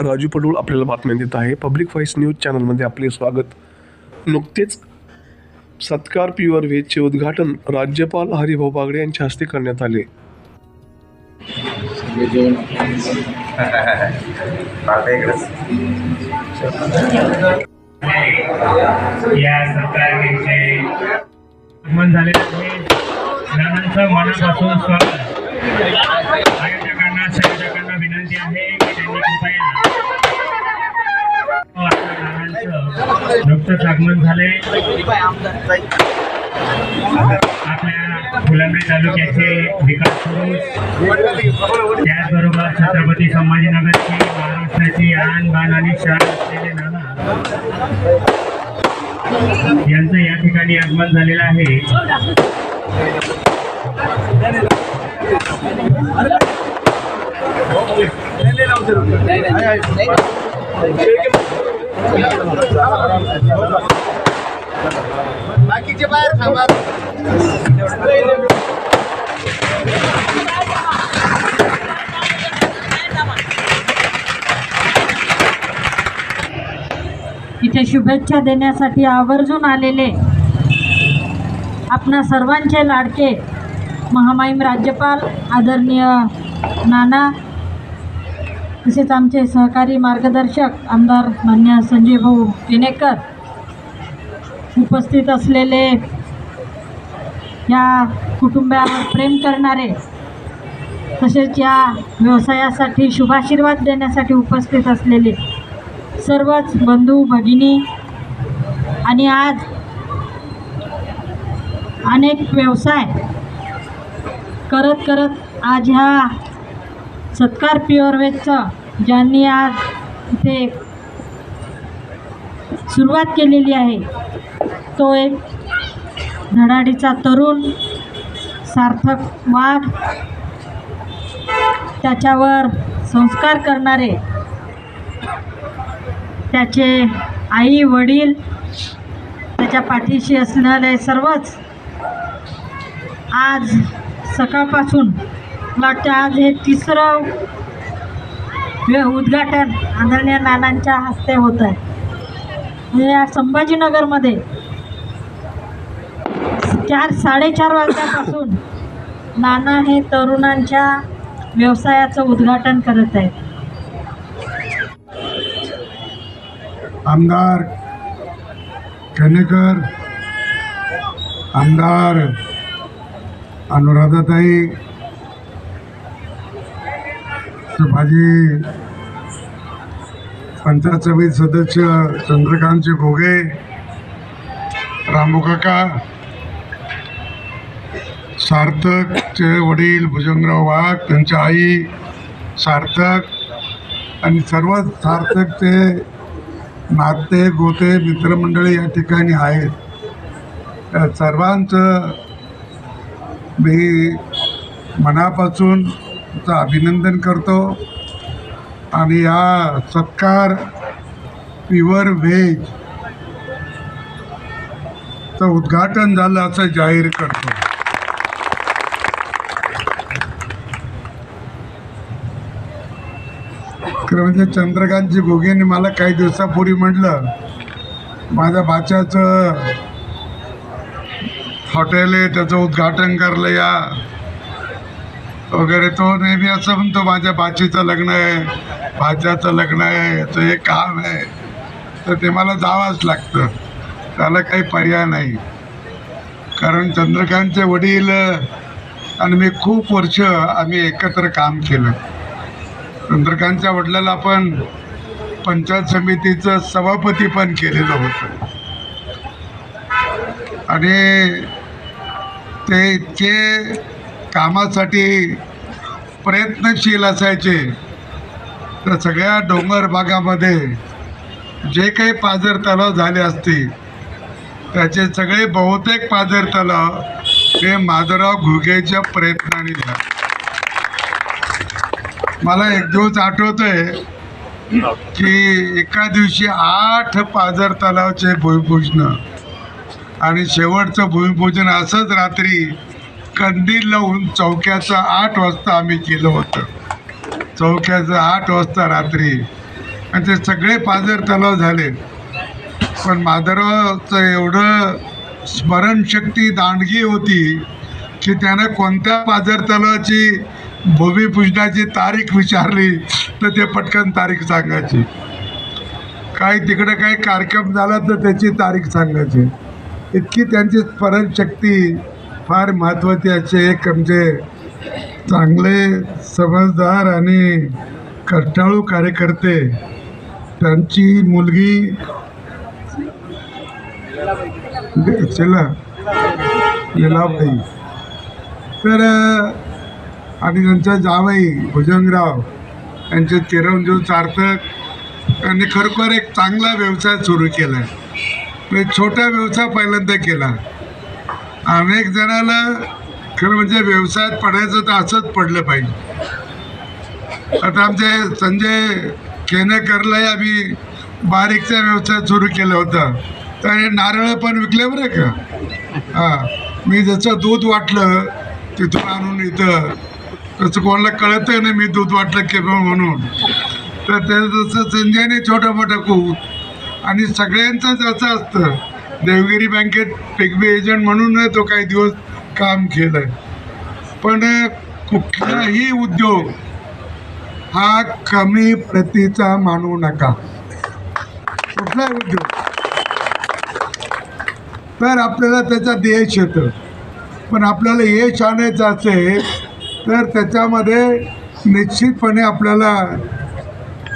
राजू पडूळ आपल्याला बातम्या देत आहे. पब्लिक व्हॉइस न्यूज चॅनलमध्ये आपले स्वागत. नुकतेच सत्कार प्युअर व्हेजचे उद्घाटन राज्यपाल हरिभाऊ बागडे यांच्या हस्ते करण्यात आले. या मनापासून स्वागत. आयोजकांना संयोजकांना विनंती आहे की त्यांनी कृपया नुकतंच आगमन झाले. आपल्या फुलंब्री तालुक्याचे विकास पुरुष त्याचबरोबर छत्रपती संभाजीनगरची महाराष्ट्राची आन बाण आणि शान असलेले नाना. यांचं या ठिकाणी आगमन झालेलं आहे. बाकीचे बाहेर थांबा. इथे शुभेच्छा देण्यासाठी आवर्जून आलेले आपणा सर्वांचे लाडके महामाईम राज्यपाल आदरणीय नाना तसेच आमचे सहकारी मार्गदर्शक आमदार मान्य संजय भाऊ केनेकर उपस्थित असलेले या कुटुंबावर प्रेम करणारे तसेच या व्यवसायासाठी शुभाशीर्वाद देण्यासाठी उपस्थित असलेले सर्वच बंधू भगिनी आणि आज अनेक व्यवसाय करत करत आज ह्या सत्कार प्युअर ज्यांनी आज इथे सुरुवात केलेली आहे तो एक धडाडीचा तरुण सार्थक वाघ त्याच्यावर संस्कार करणारे त्याचे आई वडील त्याच्या पाठीशी असणारे सर्वच आज सकाळपासून वाटतं आज हे तिसरं हे उद्घाटन आदरणीय नानांच्या हस्ते होत आहे. या संभाजीनगरमध्ये चार साडेचार वाजल्यापासून नाना हे तरुणांच्या व्यवसायाचं उद्घाटन करत आहेत. आमदार कनेकर आमदार अनुराधाताई माझी पंचायत समिती सदस्य चंद्रकांतजी घोगे रामू काका सार्थकचे वडील भुजंगराव वाघ त्यांच्या आई सार्थक आणि सर्व सार्थकचे नाते गोते मित्रमंडळी या ठिकाणी आहेत. त्या सर्वांचं मी मनापासून चं अभिनंदन करतो. आणि या सत्कार प्युअर व्हेज चं उद्घाटन झालं असं जाहीर करतो. खरं म्हणजे चंद्रकांतजी घोगेंनी मला काही दिवसापूर्वी म्हटलं माझ्या बाच्याचं हॉटेल आहे त्याचं उद्घाटन करलं या. वगैरे तो नेहमी असं म्हणतो माझ्या बाचीचं लग्न आहे भाच्याचं लग्न आहे याचं हे काम आहे. तर ते मला जावंच लागतं. त्याला काही पर्याय नाही. कारण चंद्रकांतचे वडील आणि मी खूप वर्ष आम्ही एकत्र काम केलं. चंद्रकांतच्या वडिलाला आपण पंचायत समितीचं सभापती पण केलेलं होतं. आणि ते इतके कामासाठी प्रयत्नशील असायचे तर सगळ्या डोंगर भागामध्ये जे काही पाझर तलाव झाले असतील त्याचे सगळे बहुतेक पाझर तलाव हे माधवराव घुगेच्या प्रयत्नाने झाले. मला एक दिवस आठवतंय की एका दिवशी आठ पाझर तलावचे भूमिपूजन आणि शेवटचं भूमिपूजन असंच रात्री कंदील लावून चौक्याचं आठ वाजता आम्ही केलं होतं. चौक्याचं आठ वाजता रात्री. आणि ते सगळे पाजर तलाव झाले. पण माधवरावचं एवढं स्मरणशक्ती दांडगी होती की त्यानं कोणत्या पाजर तलावाची भूमिपूजनाची तारीख विचारली तर ते पटकन तारीख सांगायची. काही तिकडं काही कार्यक्रम झाला तर त्याची तारीख सांगायची. इतकी त्यांची स्मरणशक्ती फार महत्त्वाचे असे एक म्हणजे चांगले समजदार आणि कष्टाळू कार्यकर्ते. त्यांची मुलगी चला लिलाबाई तर आणि त्यांचा जावई भुजंगराव यांचे चिरंजीव सार्थक त्यांनी खरोखर एक चांगला व्यवसाय सुरू केला आहे म्हणजे छोटा व्यवसाय पहिल्यांदा केला. अनेक जणाला खरं म्हणजे व्यवसायात पडायचं तर असंच पडलं पाहिजे. आता आमचे संजय केनेकरलाही आम्ही बारीकचा व्यवसाय सुरू केला होता. तर हे नारळ पण विकले बरं का? हां. मी जसं दूध वाटलं तिथून आणून इथं तसं कोणाला कळतं नाही मी दूध वाटलं केव्हा म्हणून. तर त्याचं जसं संजयने छोटं मोठं खूप आणि सगळ्यांचंच असं असतं. देवगिरी बँकेत पिगबी एजंट म्हणून तो काही दिवस काम केलं पण कुठलाही उद्योग हा कमी प्रतीचा मानू नका. कुठलाही उद्योग. तर आपल्याला त्याचा देश येतं. पण आपल्याला यश आणायचं असेल तर त्याच्यामध्ये निश्चितपणे आपल्याला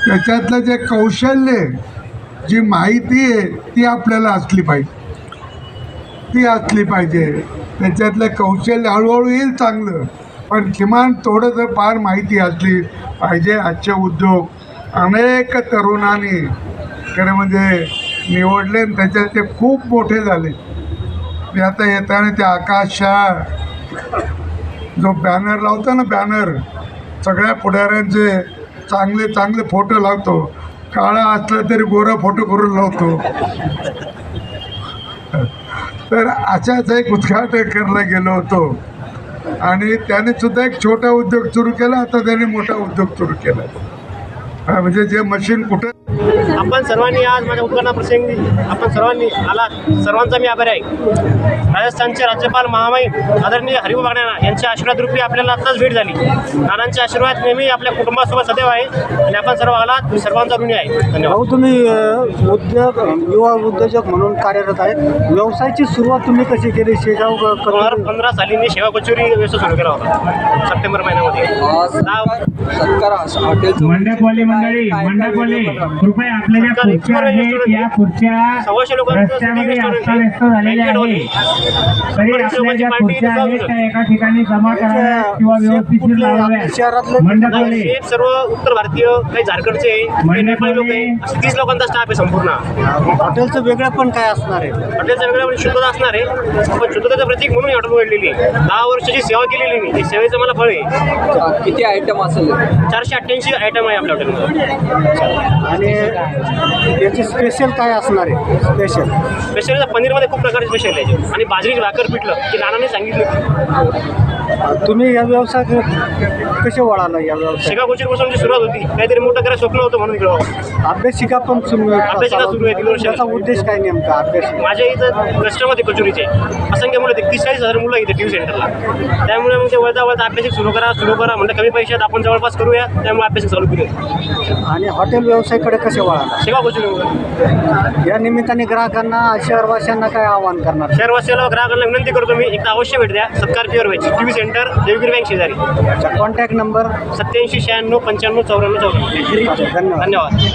त्याच्यातलं जे कौशल्य आहे, जी माहिती आहे ती आपल्याला असली पाहिजे. ती असली पाहिजे. त्याच्यातलं कौशल्य हळूहळू येईल चांगलं. पण किमान थोडंसं फार माहिती असली पाहिजे आजचे उद्योग अनेक तरुणांनी खरं म्हणजे निवडले आणि त्याच्यात ते खूप मोठे झाले. मी आता येताना ते आकाश शाह जो बॅनर लावतो ना बॅनर सगळ्या पुढाऱ्यांचे चांगले चांगले फोटो लावतो. काळा असला तरी गोरा फोटो करून लावतो. तर अशाच एक उद्घाटन करायला गेलो होतो. आणि त्याने सुद्धा एक छोटा उद्योग सुरू केला आता त्याने मोठा उद्योग सुरू केला. म्हणजे जे मशीन कुठं आपण सर्वांनी आज माझ्या उद्घाटनाप्रसंगी आपण सर्वांनी आला सर्वांचा मी आभारी आहे. राजस्थानचे राज्यपाल महामहिम आदरणीय हरिभाऊ बागण्या यांच्या आशीर्वाद रूपी आपल्याला आत्ताच भेट झाली. नानांचे आशीर्वाद नेहमी आपल्या कुटुंबासोबत सदैव आहे. आणि आपण सर्व आलात. मी सर्वांचा ऋणी आहे. धन्यवाद. भाऊ तुम्ही अ, उद्योग युवा उद्योजक म्हणून कार्यरत आहेत. व्यवसायाची सुरुवात तुम्ही कशी केली? शेगाव दोन हजार करून पंधरा साली मी सेवा कचोरी व्यवसाय सुरू केला होता. सप्टेंबर महिन्यामध्ये. मंडपवाले मंडळी मंडपवाले कृपया आपल्या ज्या खुर्च्या आहेत या खुर्च्या सव्वाशे लोकांचं रस्त्यामध्ये अस्ताव्यस्त झालेल्या आहे. आहेत तरी आपल्या ज्या खुर्च्या आहेत त्या एका ठिकाणी जमा कराव्या किंवा व्यवस्थित लावाव्या. शेफ सर्व उत्तर भारतीय काही झारखंडचे नेपाळी लोक आहे. तीस लोकांचा स्टाफ आहे संपूर्ण. हॉटेलचं वेगळं पण काय असणार आहे? हॉटेलच्या वेगळ्या म्हणजे शुद्धता असणार आहे. पण शुद्धतेचं प्रतीक म्हणून ही हॉटेल उघडलेली आहे. दहा वर्षाची सेवा केलेली मी सेवेचं मला फळ आहे. किती आयटम असेल? चारशे अठ्ठ्याऐंशी आयटम आहे आपल्या हॉटेलमध्ये आणि याची स्पेशल काय असणार आहे? स्पेशल स्पेशल पनीरमध्ये खूप प्रकारचे स्पेशल आहे. आणि बाजरीची भाकर पिठलं की नानाने सांगितलं. तुम्ही या व्यवसाय कसे वळाला या व्यवसाय शेगा गोचीपासून सुरुवात होती. काहीतरी मोठं करायचं स्वप्न होतं म्हणून इकडं अभ्यासिका पण सुरू अभ्यासिका सुरू आहे, तीन वर्ष. त्याचा उद्देश काय नेमका अभ्यासिका माझ्या इथं कस्टमर कचोरीचे असंख्य मुलं आहेत. तीस चाळीस हजार मुलं इथे टी व्ही सेंटरला. त्यामुळे मग ते वळता वळता अभ्यासिक सुरू करा सुरू करा. म्हणजे कमी पैशात आपण जवळपास करूया. त्यामुळे अभ्यासिक चालू करूया आणि हॉटेल व्यवसायाकडे कसे वळाला? शेगा गोचुरी या निमित्ताने ग्राहकांना शहरवासियांना काय आवाहन करणार? शहरवासियाला ग्राहकांना विनंती करतो मी एकदा अवश्य भेट द्या. Satkar pure veg T V centre Devgiri bank शेजारी. कॉन्टॅक्ट नंबर सत्याऐंशी शहाण्णव पंच्याण्णव चौऱ्याण्णव चौऱ्याण्णव. धन्यवाद. धन्यवाद.